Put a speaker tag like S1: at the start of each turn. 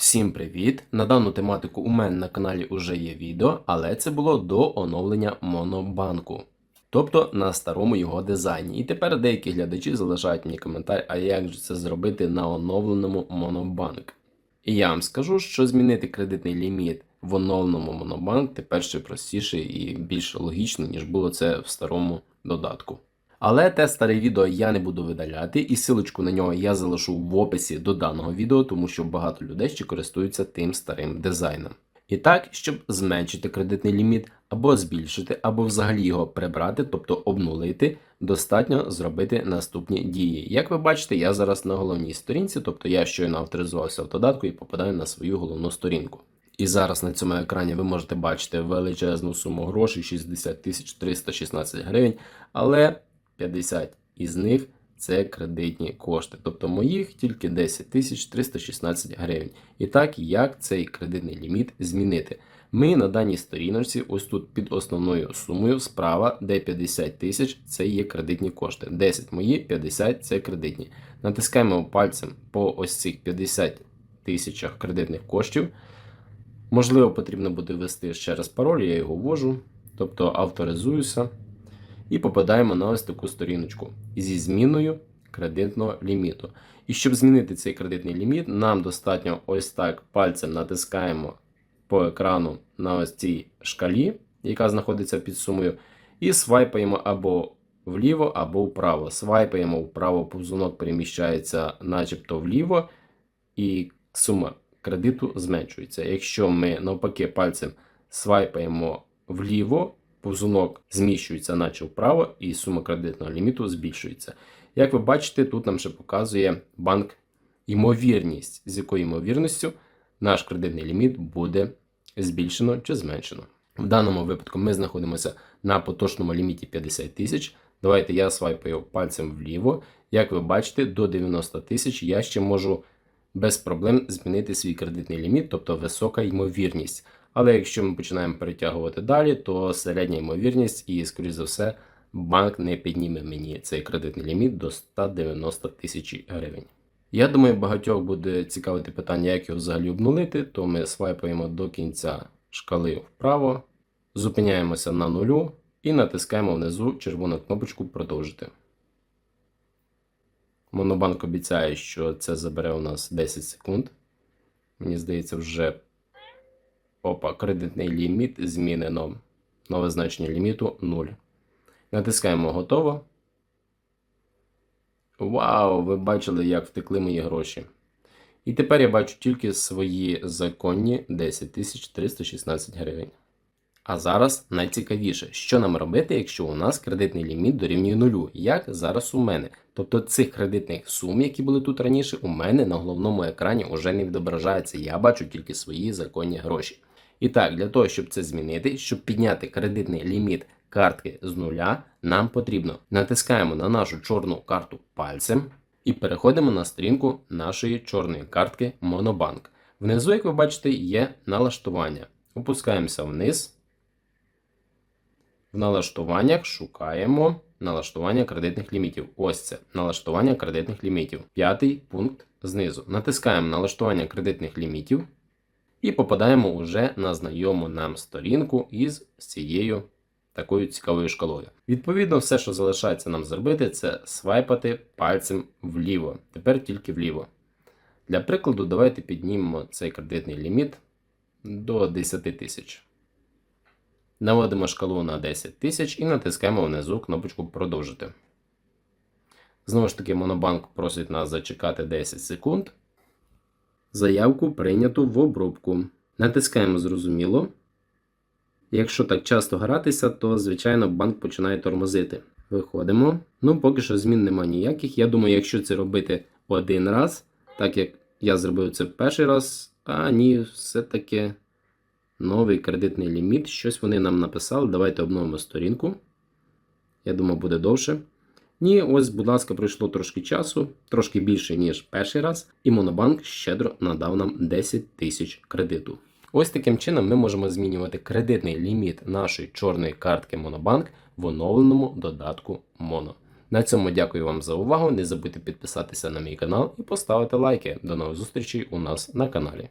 S1: Всім привіт! На дану тематику у мене на каналі вже є відео, але це було до оновлення Монобанку. Тобто на старому його дизайні. І тепер деякі глядачі залишають мені коментар, а як же це зробити на оновленому Монобанк. І я вам скажу, що змінити кредитний ліміт в оновленому Монобанк тепер ще простіше і більш логічно, ніж було це в старому додатку. Але те старе відео я не буду видаляти, і силочку на нього я залишу в описі до даного відео, тому що багато людей ще користуються тим старим дизайном. І так, щоб зменшити кредитний ліміт, або збільшити, або взагалі його прибрати, тобто обнулити, достатньо зробити наступні дії. Як ви бачите, я зараз на головній сторінці, тобто я щойно авторизувався в додатку і попадаю на свою головну сторінку. І зараз на цьому екрані ви можете бачити величезну суму грошей 60 тисяч 316 гривень, але 50 із них це кредитні кошти. Тобто моїх тільки 10 тисяч 316 гривень. І так, як цей кредитний ліміт змінити? Ми на даній сторіночці, ось тут під основною сумою, справа, де 50 тисяч, це є кредитні кошти. 10 мої, 50 це кредитні. Натискаємо пальцем по ось цих 50 тисячах кредитних коштів. Можливо, потрібно буде ввести ще раз пароль, я його ввожу, тобто авторизуюся. І попадаємо на ось таку сторіночку зі зміною кредитного ліміту. І щоб змінити цей кредитний ліміт, нам достатньо ось так пальцем натискаємо по екрану на ось цій шкалі, яка знаходиться під сумою, і свайпаємо або вліво, або вправо. Свайпаємо вправо, повзунок переміщається начебто вліво, і сума кредиту зменшується. Якщо ми навпаки пальцем свайпаємо вліво, повзунок зміщується, наче вправо, і сума кредитного ліміту збільшується. Як ви бачите, тут нам ще показує банк ймовірність, з якою ймовірністю наш кредитний ліміт буде збільшено чи зменшено. В даному випадку ми знаходимося на поточному ліміті 50 тисяч. Давайте я свайпаю пальцем вліво. Як ви бачите, до 90 тисяч я ще можу без проблем змінити свій кредитний ліміт, тобто висока ймовірність. Але якщо ми починаємо перетягувати далі, то середня ймовірність і, скоріш за все, банк не підніме мені цей кредитний ліміт до 190 тисяч гривень. Я думаю, багатьох буде цікавити питання, як його взагалі обнулити, то ми свайпаємо до кінця шкали вправо, зупиняємося на нулю і натискаємо внизу червону кнопочку Продовжити. Монобанк обіцяє, що це забере у нас 10 секунд. Мені здається, вже Опа, кредитний ліміт змінено. Нове значення ліміту 0. Натискаємо готово. Вау! Ви бачили, як втекли мої гроші. І тепер я бачу тільки свої законні 10 316 гривень. А зараз найцікавіше, що нам робити, якщо у нас кредитний ліміт дорівнює нулю, як зараз у мене. Тобто цих кредитних сум, які були тут раніше, у мене на головному екрані вже не відображається. Я бачу тільки свої законні гроші. І так, для того, щоб це змінити, щоб підняти кредитний ліміт картки з нуля, нам потрібно натискаємо на нашу чорну карту пальцем і переходимо на сторінку нашої чорної картки Монобанк. Внизу, як ви бачите, є налаштування. Опускаємося вниз. В налаштуваннях шукаємо налаштування кредитних лімітів. Ось це налаштування кредитних лімітів. П'ятий пункт знизу. Натискаємо налаштування кредитних лімітів. І попадаємо уже на знайому нам сторінку із цією такою цікавою шкалою. Відповідно, все, що залишається нам зробити, це свайпати пальцем вліво. Тепер тільки вліво. Для прикладу, давайте піднімемо цей кредитний ліміт до 10 тисяч. Наводимо шкалу на 10 тисяч і натискаємо внизу кнопочку Продовжити. Знову ж таки, Монобанк просить нас зачекати 10 секунд. Заявку прийнято в обробку. Натискаємо зрозуміло. Якщо так часто гратися, то, звичайно, банк починає тормозити. Виходимо. Ну, поки що змін нема ніяких. Я думаю, якщо це робити один раз, так як я зробив це перший раз, а ні, все-таки новий кредитний ліміт. Щось вони нам написали. Давайте обновимо сторінку. Я думаю, буде довше. Ні, ось, будь ласка, пройшло трошки часу, трошки більше, ніж перший раз, і Монобанк щедро надав нам 10 тисяч кредиту. Ось таким чином ми можемо змінювати кредитний ліміт нашої чорної картки Монобанк в оновленому додатку Моно. На цьому дякую вам за увагу. Не забудьте підписатися на мій канал і поставити лайки. До нових зустрічей у нас на каналі.